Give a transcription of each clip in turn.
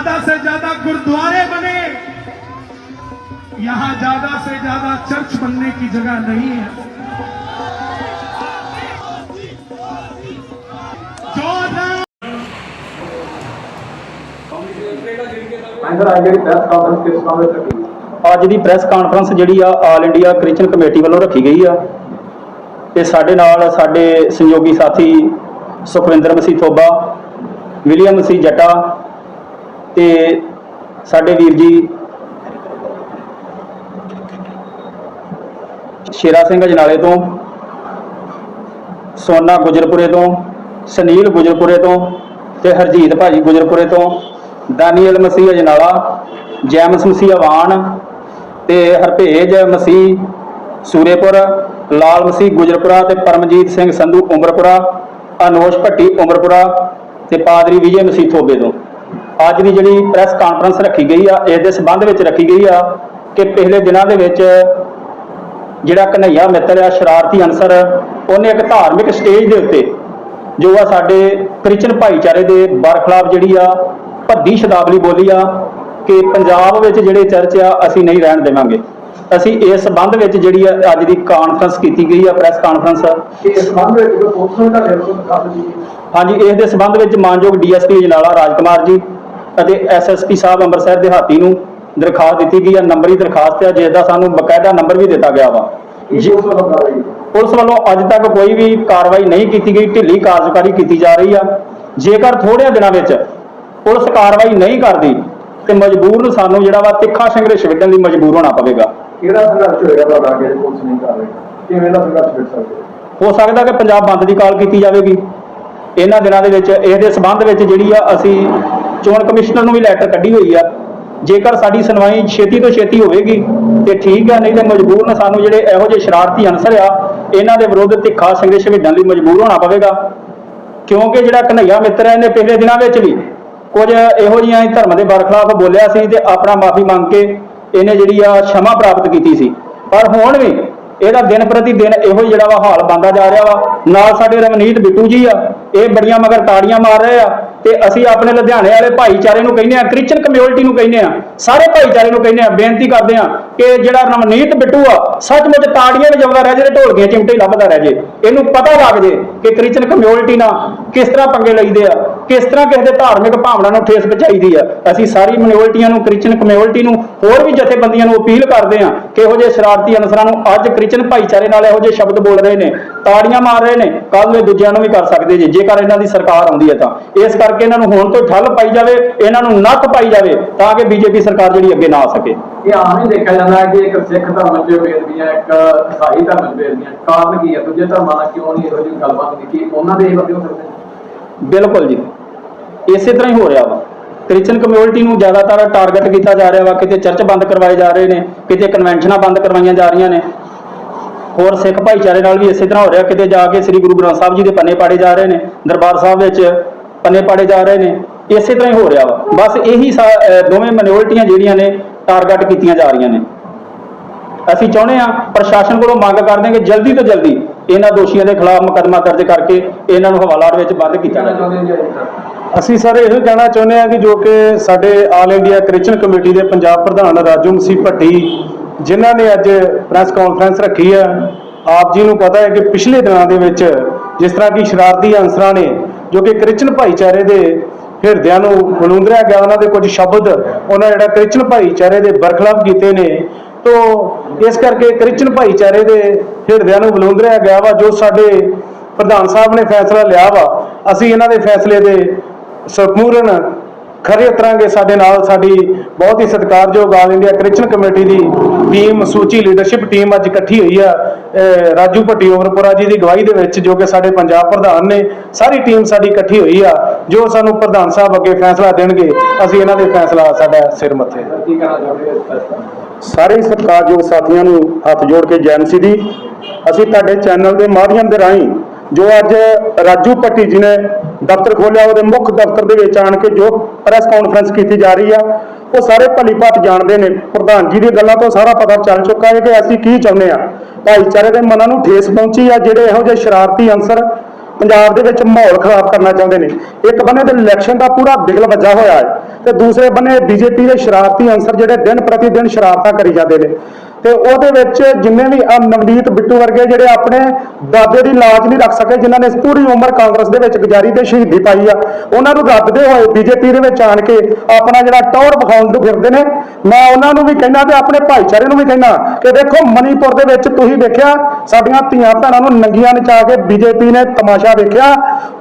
ज्यादा से ज्यादा गुरुद्वारे बने यहां ज्यादा से ज्यादा चर्च बनने की जगह नहीं है जो ना ਅੰਦਰ ਆ ਜਿਹੜੀ ਪ੍ਰੈਸ ਕਾਨਫਰੰਸ ਕਿਸ ਮਾਮਲੇ ਚ ਰੱਖੀ ਅੱਜ ਦੀ ਪ੍ਰੈਸ ਕਾਨਫਰੰਸ ਜਿਹੜੀ ਆ ਆਲ ਇੰਡੀਆ ਕ੍ਰਿਸਚਨ ਕਮੇਟੀ ਵੱਲੋਂ ਰੱਖੀ ਗਈ ਆ ਤੇ ਸਾਡੇ ਨਾਲ ਸਾਡੇ ਸਹਿਯੋਗੀ ਸਾਥੀ ਸੁਖਵਿੰਦਰ ਮਸੀਹ ਥੋਬਾ ਵਿਲੀਅਮ ਮਸੀਹ ਜੱਟਾ ਤੇ ਸਾਡੇ ਵੀਰ ਜੀ ਸ਼ੇਰਾ ਸਿੰਘ ਅਜਨਾਲੇ ਤੋਂ, ਸੋਨਾ ਗੁਜਰਪੁਰੇ ਤੋਂ, ਸੁਨੀਲ ਗੁਜਰਪੁਰੇ ਤੋਂ ਤੇ ਹਰਜੀਤ ਭਾਜੀ ਗੁਜਰਪੁਰੇ ਤੋਂ, ਦਾਨੀਅਲ ਮਸੀਹ ਅਜਨਾਲਾ, ਜੈਮਸ ਮਸੀਹ ਅਵਾਨ ਤੇ ਹਰਭੇਜ ਮਸੀਹ ਸੂਰੇਪੁਰ, ਲਾਲ ਮਸੀਹ ਗੁਜਰਪੁਰਾ ਤੇ ਪਰਮਜੀਤ ਸਿੰਘ ਸੰਧੂ ਉਮਰਪੁਰਾ, ਅਨੋਸ਼ ਭੱਟੀ ਉਮਰਪੁਰਾ ਤੇ ਪਾਦਰੀ ਵਿਜੇ ਮਸੀਹ ਥੋਬੇ ਤੋਂ। ਅੱਜ ਦੀ ਜਿਹੜੀ ਪ੍ਰੈਸ ਕਾਨਫਰੰਸ ਰੱਖੀ ਗਈ ਆ ਇਸ ਦੇ ਸੰਬੰਧ ਵਿੱਚ ਰੱਖੀ ਗਈ ਆ ਕਿ ਪਿਛਲੇ ਦਿਨਾਂ ਦੇ ਵਿੱਚ ਜਿਹੜਾ ਕਨਈਆ ਮਿੱਤਰ ਆ ਸ਼ਰਾਰਤੀ ਅਨਸਰ ਉਹਨੇ ਇੱਕ ਧਾਰਮਿਕ ਸਟੇਜ ਦੇ ਉੱਤੇ ਜੋ ਆ ਸਾਡੇ ਕ੍ਰਿਸਚਨ ਭਾਈਚਾਰੇ ਦੇ ਬਰਖਲਾਫ ਜਿਹੜੀ ਆ ਭੱਦੀ ਸ਼ਬਦਾਵਲੀ ਬੋਲੀ ਆ ਕਿ ਪੰਜਾਬ ਵਿੱਚ ਜਿਹੜੇ ਚਰਚ ਆ ਅਸੀਂ ਨਹੀਂ ਰਹਿਣ ਦੇਵਾਂਗੇ। ਅਸੀਂ ਇਸ ਸੰਬੰਧ ਵਿੱਚ ਜਿਹੜੀ ਆ ਅੱਜ ਦੀ ਕਾਨਫਰੰਸ ਕੀਤੀ ਗਈ ਆ ਪ੍ਰੈਸ ਕਾਨਫਰੰਸ ਇਸ ਸੰਬੰਧ ਵਿੱਚ ਕੋਈ ਹਾਂਜੀ ਇਸ ਦੇ ਸੰਬੰਧ ਵਿੱਚ ਮਾਨਯੋਗ ਡੀਐਸਪੀ ਜਨਾਲਾ ਰਾਜਕੁਮਾਰ ਜੀ ਅਤੇ ਐਸਐਸਪੀ ਸਾਹਿਬ ਅੰਮ੍ਰਿਤਸਰ ਦਿਹਾਤੀ ਨੂੰ ਦਰਖਾਸਤ ਦਿੱਤੀ ਗਈ ਹੈ। ਨੰਬਰੀ ਦਰਖਾਸਤ ਹੈ ਜਿਸ ਦਾ ਸਾਨੂੰ ਬਕਾਇਦਾ ਨੰਬਰ ਵੀ ਦਿੱਤਾ ਗਿਆ ਵਾ। ਪੁਲਿਸ ਵੱਲੋਂ ਅੱਜ ਤੱਕ ਕੋਈ ਵੀ ਕਾਰਵਾਈ ਨਹੀਂ ਕੀਤੀ ਗਈ। ਢਿੱਲੀ ਕਾਰਜਕਾਰੀ ਕੀਤੀ ਜਾ ਰਹੀ ਆ। ਜੇਕਰ ਥੋੜ੍ਹੇ ਦਿਨਾਂ ਵਿੱਚ ਪੁਲਿਸ ਕਾਰਵਾਈ ਨਹੀਂ ਕਰਦੀ ਤੇ ਮਜਬੂਰ ਨੂੰ ਸਾਨੂੰ ਜਿਹੜਾ ਵਾ ਤਿੱਖਾ ਸੰਘਰਸ਼ ਵਿੱਢਣ ਲਈ ਮਜਬੂਰ ਹੋਣਾ ਪਵੇਗਾ। ਕਿਹੜਾ ਸੰਘਰਸ਼ ਹੋਏਗਾ ਤੁਹਾਡਾ ਕਿ ਪੁਲਿਸ ਨਹੀਂ ਕਰ ਰਹੀ? ਕਿਵੇਂ ਦਾ ਸੰਘਰਸ਼ ਵਿੱਚ ਸਕਦੇ ਹੋ? ਹੋ ਸਕਦਾ ਕਿ ਪੰਜਾਬ ਬੰਦ ਦੀ ਕਾਲ ਕੀਤੀ ਜਾਵੇਗੀ। ਇਹਨਾਂ ਦਿਨਾਂ ਦੇ ਵਿੱਚ ਇਹਦੇ ਸਬੰਧ ਵਿੱਚ ਜਿਹੜੀ ਆ ਅਸੀਂ ਚੋਣ ਕਮਿਸ਼ਨਰ ਨੂੰ ਵੀ ਲੈਟਰ ਕੱਢੀ ਹੋਈ ਆ। ਜੇਕਰ ਸਾਡੀ ਸੁਣਵਾਈ ਛੇਤੀ ਤੋਂ ਛੇਤੀ ਹੋਵੇਗੀ, ਤੇ ਠੀਕ ਆ, ਨਹੀਂ ਤੇ ਮਜਬੂਰ ਨਾ ਸਾਨੂੰ ਜਿਹੜੇ ਇਹੋ ਜਿਹੇ ਸ਼ਰਾਰਤੀ ਅਨਸਰ ਆ, ਇਹਨਾਂ ਦੇ ਵਿਰੁੱਧ ਤਿੱਖਾ ਸੰਘਰਸ਼ ਵਿੱਢਣ ਲਈ ਮਜਬੂਰ ਹੋਣਾ ਪਵੇਗਾ। ਕਿਉਂਕਿ ਜਿਹੜਾ ਕਨਈਆ ਮਿੱਤਰ ਹੈ ਇਹਨੇ ਪਿਛਲੇ ਦਿਨਾਂ ਵਿੱਚ ਵੀ ਕੁਝ ਇਹੋ ਜਿਹੀਆਂ ਧਰਮ ਦੇ ਬਰਖਲਾਫ ਬੋਲਿਆ ਸੀ ਤੇ ਆਪਣਾ ਮਾਫੀ ਮੰਗ ਕੇ ਇਹਨੇ ਜਿਹੜੀ ਆ ਸ਼ਮਾ ਪ੍ਰਾਪਤ ਕੀਤੀ ਸੀ। ਪਰ ਹੁਣ ਵੀ ਇਹਦਾ ਦਿਨ ਪ੍ਰਤੀ ਦਿਨ ਇਹੋ ਜਿਹੜਾ ਵਾ ਹਾਲ ਬੰਦਾ ਜਾ ਰਿਹਾ ਵਾ। ਨਾਲ ਸਾਡੇ ਰਵਨੀਤ ਬਿੱਟੂ ਜੀ ਆ, ਇਹ ਬੜੀਆਂ ਮਗਰ ਤਾੜੀਆਂ ਮਾਰ ਰਹੇ ਆ। ਤੇ ਅਸੀਂ ਆਪਣੇ ਲੁਧਿਆਣੇ ਵਾਲੇ ਭਾਈਚਾਰੇ ਨੂੰ ਕਹਿੰਦੇ ਆ ਕ੍ਰਿਸਚਨ ਕਮਿਊਨਿਟੀ ਨੂੰ ਕਹਿੰਦੇ ਆ ਸਾਰੇ ਭਾਈਚਾਰੇ ਨੂੰ ਕਹਿੰਦੇ ਆ ਬੇਨਤੀ ਕਰਦੇ ਆ ਕਿ ਜਿਹੜਾ ਰਵਨੀਤ ਬਿੱਟੂ ਆ, ਸੱਚਮੁੱਚ ਤਾੜੀਆਂ ਵਜਾਉਂਦਾ ਰਹਿ ਜੇ ਤੇ ਢੋਲਕੀਆਂ ਚਿਮਟੇ ਲੱਭਦਾ ਰਹਿ ਜੇ। ਇਹਨੂੰ ਪਤਾ ਲੱਗ ਜੇ ਕਿ ਕ੍ਰਿਸਚਨ ਕਮਿਊਨਿਟੀ ਨਾਲ ਕਿਸ ਤਰ੍ਹਾਂ ਪੰਗੇ ਲਈਦੇ ਆ। ਕਿਸ ਤਰ੍ਹਾਂ ਕਿਸੇ ਦੇ ਧਾਰਮਿਕ ਭਾਵਨਾ ਨੂੰ ਠੇਸ ਪਹੁੰਚਾਈਦੀ ਆ? ਅਸੀਂ ਸਾਰੀ ਮਿਨੋਰਟੀਆਂ ਨੂੰ ਕ੍ਰਿਸਚਨ ਕਮਿਊਨਿਟੀ ਨੂੰ ਹੋਰ ਵੀ ਜਥੇਬੰਦੀਆਂ ਨੂੰ ਅਪੀਲ ਕਰਦੇ ਆ ਕਿ ਇਹੋ ਜਿਹੇ ਸ਼ਰਾਰਤੀ ਅਨਸਰਾਂ ਨੂੰ ਅੱਜ ਕ੍ਰਿਸਚਨ ਭਾਈਚਾਰੇ ਨਾਲ ਇਹੋ ਜਿਹੇ ਸ਼ਬਦ ਬੋਲ ਰਹੇ ਨੇ ਤਾੜੀਆਂ ਮਾਰ ਰਹੇ ਨੇ ਕੱਲ ਨੂੰ ਦੂਜਿਆਂ ਨੂੰ ਵੀ ਕਰ ਸਕਦੇ ਜੀ ਜੇਕਰ ਇਹਨਾਂ ਦੀ ਸਰਕਾਰ ਆਉਂਦੀ ਹੈ ਤਾਂ। ਇਸ ਕਰਕੇ ਇਹਨਾਂ ਨੂੰ ਹੁਣ ਤੋਂ ਠੱਲ ਪਾਈ ਜਾਵੇ ਇਹਨਾਂ ਨੂੰ ਨੱਥ ਪਾਈ ਜਾਵੇ ਤਾਂ ਕਿ ਬੀਜੇਪੀ ਸਰਕਾਰ ਜਿਹੜੀ ਅੱਗੇ ਨਾ ਆ ਸਕੇ। ਇਹ ਆਮ ਹੀ ਦੇਖਿਆ ਜਾਂਦਾ ਹੈ ਕਿ ਇੱਕ ਸਿੱਖ ਧਰਮ ਚ ਬੇਦਬੀਆਂ ਇੱਕ ਈਸਾਈ ਧਰਮ ਚ ਬੇਦਬੀਆਂ ਕਾਰਨ ਕੀ ਹੈ? ਦੂਜੇ ਧਰਮਾਂ ਨਾਲ ਕਿਉਂ ਨਹੀਂ ਇਹੋ ਜਿਹੀ ਗੱਲਬਾਤ ਹੁੰਦੀ ਕਿ ਉਹਨਾਂ ਦੇ ਇਹ ਬੰਦੇ ਹੋ ਸਕਦੇ? ਬਿਲਕੁਲ ਜੀ। ਇਸੇ ਤਰ੍ਹਾਂ ਹੀ ਹੋ ਰਿਹਾ ਵਾ। ਕ੍ਰਿਸਚਨ ਕਮਿਊਨਿਟੀ ਨੂੰ ਜ਼ਿਆਦਾਤਰ ਟਾਰਗੇਟ ਕੀਤਾ ਜਾ ਰਿਹਾ ਵਾ, ਕਿਤੇ ਚਰਚ ਬੰਦ ਕਰਵਾਏ ਜਾ ਰਹੇ ਨੇ, ਕਿਤੇ ਕਨਵੈਨਸ਼ਨਾਂ ਬੰਦ ਕਰਵਾਈਆਂ ਜਾ ਰਹੀਆਂ ਨੇ। ਹੋਰ ਸਿੱਖ ਭਾਈਚਾਰੇ ਨਾਲ ਵੀ ਇਸੇ ਤਰ੍ਹਾਂ ਹੋ ਰਿਹਾ, ਕਿਤੇ ਜਾ ਕੇ ਸ੍ਰੀ ਗੁਰੂ ਗ੍ਰੰਥ ਸਾਹਿਬ ਜੀ ਦੇ ਪੰਨੇ ਪਾੜੇ ਜਾ ਰਹੇ ਨੇ, ਦਰਬਾਰ ਸਾਹਿਬ ਵਿੱਚ ਪੰਨੇ ਪਾੜੇ ਜਾ ਰਹੇ ਨੇ, ਇਸੇ ਤਰ੍ਹਾਂ ਹੀ ਹੋ ਰਿਹਾ ਵਾ। ਬਸ ਇਹੀ ਸਾ- ਦੋਵੇਂ ਮਿਨੋਰਟੀਆਂ ਜਿਹੜੀਆਂ ਨੇ ਟਾਰਗੇਟ ਕੀਤੀਆਂ ਜਾ ਰਹੀਆਂ ਨੇ। ਅਸੀਂ ਚਾਹੁੰਦੇ ਹਾਂ ਪ੍ਰਸ਼ਾਸਨ ਕੋਲੋਂ ਮੰਗ ਕਰਦੇ ਹਾਂ ਕਿ ਜਲਦੀ ਤੋਂ ਜਲਦੀ ਇਹਨਾਂ ਦੋਸ਼ੀਆਂ ਦੇ ਖਿਲਾਫ ਮੁਕੱਦਮਾ ਦਰਜ ਕਰਕੇ ਇਹਨਾਂ ਨੂੰ ਹਵਾਲਾਤ ਵਿੱਚ ਬੰਦ ਕੀਤਾ ਜਾਵੇ। ਅਸੀਂ ਸਰ ਇਹ ਕਹਿਣਾ ਚਾਹੁੰਦੇ ਹਾਂ ਕਿ ਜੋ ਕਿ ਸਾਡੇ ਆਲ ਇੰਡੀਆ ਕ੍ਰਿਸਚਨ ਕਮੇਟੀ ਦੇ ਪੰਜਾਬ ਪ੍ਰਧਾਨ ਰਾਜੂ ਮਸੀਹ ਭੱਟੀ, ਜਿਨ੍ਹਾਂ ਨੇ ਅੱਜ ਪ੍ਰੈਸ ਕਾਨਫਰੰਸ ਰੱਖੀ ਹੈ, ਆਪ ਜੀ ਨੂੰ ਪਤਾ ਹੈ ਕਿ ਪਿਛਲੇ ਦਿਨਾਂ ਦੇ ਵਿੱਚ ਜਿਸ ਤਰ੍ਹਾਂ ਕਿ ਸ਼ਰਾਰਤੀ ਅਨਸਰਾਂ ਨੇ, ਜੋ ਕਿ ਕ੍ਰਿਸਚਨ ਭਾਈਚਾਰੇ ਦੇ ਹਿਰਦਿਆਂ ਨੂੰ ਬਲੂੰਦਰਿਆ ਗਿਆ, ਉਹਨਾਂ ਦੇ ਕੁਝ ਸ਼ਬਦ ਉਹਨਾਂ ਜਿਹੜਾ ਕ੍ਰਿਸਚਨ ਭਾਈਚਾਰੇ ਦੇ ਬਰਖਲਾਫ ਕੀਤੇ ਨੇ, ਤੋ ਇਸ ਕਰਕੇ ਕ੍ਰਿਸਚਨ ਭਾਈਚਾਰੇ ਦੇ ਹਿਰਦਿਆਂ ਨੂੰ ਬਲੂੰਦਰਿਆ ਗਿਆ ਵਾ, ਜੋ ਸਾਡੇ ਪ੍ਰਧਾਨ ਸਾਹਿਬ ਨੇ ਫੈਸਲਾ ਲਿਆ ਵਾ, ਅਸੀਂ ਇਹਨਾਂ ਦੇ ਫੈਸਲੇ ਦੇ ਸੰਪੂਰਨ ਖਰੇ ਉਤਰਾਂਗੇ ਸਾਡੇ ਨਾਲ ਸਾਡੀ ਬਹੁਤ ਹੀ ਸਤਿਕਾਰਯੋਗ ਆਲ ਇੰਡੀਆ ਕ੍ਰਿਸ਼ਨ ਕਮੇਟੀ ਦੀ ਟੀਮ ਸੂਚੀ ਲੀਡਰਸ਼ਿਪ ਟੀਮ ਅੱਜ ਇਕੱਠੀ ਹੋਈ ਆ ਰਾਜੂ ਭੱਟੀ ਉਮਰਪੁਰਾ ਜੀ ਦੀ ਅਗਵਾਈ ਦੇ ਵਿੱਚ, ਜੋ ਕਿ ਸਾਡੇ ਪੰਜਾਬ ਪ੍ਰਧਾਨ ਨੇ, ਸਾਰੀ ਟੀਮ ਸਾਡੀ ਇਕੱਠੀ ਹੋਈ ਆ, ਜੋ ਸਾਨੂੰ ਪ੍ਰਧਾਨ ਸਾਹਿਬ ਅੱਗੇ ਫੈਸਲਾ ਦੇਣਗੇ, ਅਸੀਂ ਇਹਨਾਂ ਦੇ ਫੈਸਲਾ ਸਾਡਾ ਸਿਰ ਮੱਥੇ। ਸਾਰੇ ਸਤਿਕਾਰਯੋਗ ਸਾਥੀਆਂ ਨੂੰ ਹੱਥ ਜੋੜ ਕੇ ਜੈਨਸੀ ਦੀ, ਅਸੀਂ ਤੁਹਾਡੇ ਚੈਨਲ ਦੇ ਮਾਧਿਅਮ ਦੇ ਰਾਹੀਂ ਜੋ ਅੱਜ ਰਾਜੂ ਭੱਟੀ ਜੀ ਨੇ ਦਫ਼ਤਰ ਖੋਲਿਆ, ਉਹਦੇ ਮੁੱਖ ਦਫ਼ਤਰ ਦੇ ਵਿੱਚ ਆਣ ਕੇ ਜੋ ਪ੍ਰੈਸ ਕਾਨਫਰੰਸ ਕੀਤੀ ਜਾ ਰਹੀ ਆ, ਉਹ ਸਾਰੇ ਭਲੀ ਭਾਤ ਜਾਣਦੇ ਨੇ। ਪ੍ਰਧਾਨ ਜੀ ਦੀ ਗੱਲਾਂ ਤੋਂ ਸਾਰਾ ਪਤਾ ਚੱਲ ਚੁੱਕਾ ਹੈ ਕਿ ਅਸੀਂ ਕੀ ਚਾਹੁੰਦੇ ਆ। ਭਾਈਚਾਰੇ ਦੇ ਮਨਾਂ ਨੂੰ ਠੇਸ ਪਹੁੰਚੀ ਆ, ਜਿਹੜੇ ਇਹੋ ਜਿਹੇ ਸ਼ਰਾਰਤੀ ਅੰਸਰ ਪੰਜਾਬ ਦੇ ਵਿੱਚ ਮਾਹੌਲ ਖਰਾਬ ਕਰਨਾ ਚਾਹੁੰਦੇ ਨੇ। ਇੱਕ ਬੰਨੇ ਤੇ ਇਲੈਕਸ਼ਨ ਦਾ ਪੂਰਾ ਬਿਗਲ ਵੱਜਾ ਹੋਇਆ ਹੈ ਤੇ ਦੂਸਰੇ ਬੰਨੇ ਬੀਜੇਪੀ ਦੇ ਸ਼ਰਾਰਤੀ ਅੰਸਰ ਜਿਹੜੇ ਦਿਨ ਪ੍ਰਤੀ ਦਿਨ ਸ਼ਰਾਰਤਾਂ ਕਰੀ ਜਾਂਦੇ ਨੇ। ਤੇ ਉਹਦੇ ਵਿੱਚ ਜਿੰਨੇ ਵੀ ਨਵਨੀਤ ਬਿੱਟੂ ਵਰਗੇ ਜਿਹੜੇ ਆਪਣੇ ਦਾਦੇ ਦੀ ਲਾਜ ਨਹੀਂ ਰੱਖ ਸਕੇ, ਜਿਨ੍ਹਾਂ ਨੇ ਪੂਰੀ ਉਮਰ ਕਾਂਗਰਸ ਦੇ ਵਿੱਚ ਗੁਜ਼ਾਰੀ ਤੇ ਸ਼ਹੀਦੀ ਪਾਈ ਆ, ਉਹਨਾਂ ਨੂੰ ਰੱਦਦੇ ਹੋਏ ਬੀਜੇਪੀ ਦੇ ਵਿੱਚ ਆਣ ਕੇ ਆਪਣਾ ਜਿਹੜਾ ਟੌਰ ਵਿਖਾਉਣ ਨੂੰ ਫਿਰਦੇ ਨੇ। ਮੈਂ ਉਹਨਾਂ ਨੂੰ ਵੀ ਕਹਿੰਦਾ ਤੇ ਆਪਣੇ ਭਾਈਚਾਰੇ ਨੂੰ ਵੀ ਕਹਿੰਦਾ ਕਿ ਦੇਖੋ ਮਨੀਪੁਰ ਦੇ ਵਿੱਚ ਤੁਸੀਂ ਦੇਖਿਆ ਸਾਡੀਆਂ ਧੀਆਂ ਭੈਣਾਂ ਨੂੰ ਨੰਗੀਆਂ ਨਚਾ ਕੇ ਬੀਜੇਪੀ ਨੇ ਤਮਾਸ਼ਾ ਵੇਖਿਆ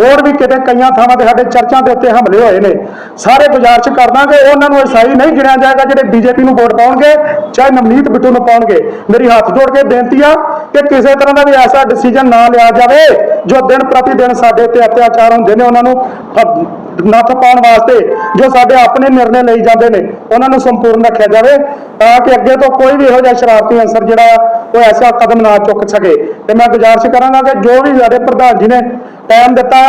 ਹੋਰ ਵੀ ਕਿਤੇ ਕਈਆਂ ਥਾਵਾਂ ਤੇ ਸਾਡੇ ਚਰਚਾਂ ਦੇ ਉੱਤੇ ਹਮਲੇ ਹੋਏ ਨੇ। ਸਾਰੇ ਗੁਜ਼ਾਰਿਸ਼ ਕਰਦਾ ਉਹਨਾਂ ਨੂੰ ਈਸਾਈ ਨਹੀਂ ਗਿਣਿਆ ਜਾਏਗਾ ਜਿਹੜੇ ਬੀਜੇਪੀ ਨੂੰ ਵੋਟ ਪਾਉਣਗੇ, ਚਾਹੇ ਨਵਨੀਤ ਬਿੱਟੂ ਨੂੰ ਪਾਉਣਗੇ। ਮੇਰੀ ਹੱਥ ਜੋੜ ਕੇ ਬੇਨਤੀ ਆ ਕਿ ਕਿਸੇ ਤਰ੍ਹਾਂ ਦਾ ਵੀ ਐਸਾ ਡਿਸੀਜਨ ਨਾ ਲਿਆ ਜਾਵੇ, ਜੋ ਦਿਨ ਪ੍ਰਤੀ ਦਿਨ ਸਾਡੇ ਉੱਤੇ ਅਤਿਆਚਾਰ ਹੁੰਦੇ ਨੇ, ਉਹਨਾਂ ਨੂੰ ਨੱਥ ਪਾਉਣ ਵਾਸਤੇ, ਜੋ ਸਾਡੇ ਆਪਣੇ ਨਿਰਣੇ ਲਈ ਜਾਂਦੇ ਨੇ, ਉਹਨਾਂ ਨੂੰ ਸੰਪੂਰਨ ਰੱਖਿਆ ਜਾਵੇ, ਤਾਂ ਕਿ ਅੱਗੇ ਤੋਂ ਕੋਈ ਵੀ ਇਹੋ ਜਿਹਾ ਸ਼ਰਾਰਤੀ ਅੰਸਰ ਜਿਹੜਾ ਉਹ ਐਸਾ ਕਦਮ ਨਾ ਚੁੱਕ ਸਕੇ। ਤੇ ਮੈਂ ਗੁਜ਼ਾਰਿਸ਼ ਕਰਾਂਗਾ ਕਿ ਜੋ ਵੀ ਸਾਡੇ ਪ੍ਰਧਾਨ ਜੀ ਨੇ ਟਾਈਮ ਦਿੱਤਾ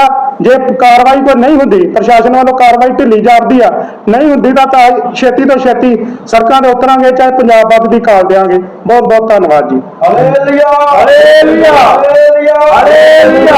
ਜੇ ਕਾਰਵਾਈ ਕੋਈ ਨਹੀਂ ਹੁੰਦੀ ਪ੍ਰਸ਼ਾਸਨ ਵੱਲੋਂ ਕਾਰਵਾਈ ਢਿੱਲੀ ਜਾਪਦੀ ਆ ਨਹੀਂ ਹੁੰਦੀ ਤਾਂ ਤਾਂ ਛੇਤੀ ਤੋਂ ਛੇਤੀ ਸੜਕਾਂ ਤੇ ਉਤਰਾਂਗੇ ਚਾਹੇ ਪੰਜਾਬ ਵੱਧ ਦੀ ਕਾਲ ਦੇਾਂਗੇ ਬਹੁਤ ਬਹੁਤ ਧੰਨਵਾਦ ਜੀ। Hallelujah hallelujah hallelujah hallelujah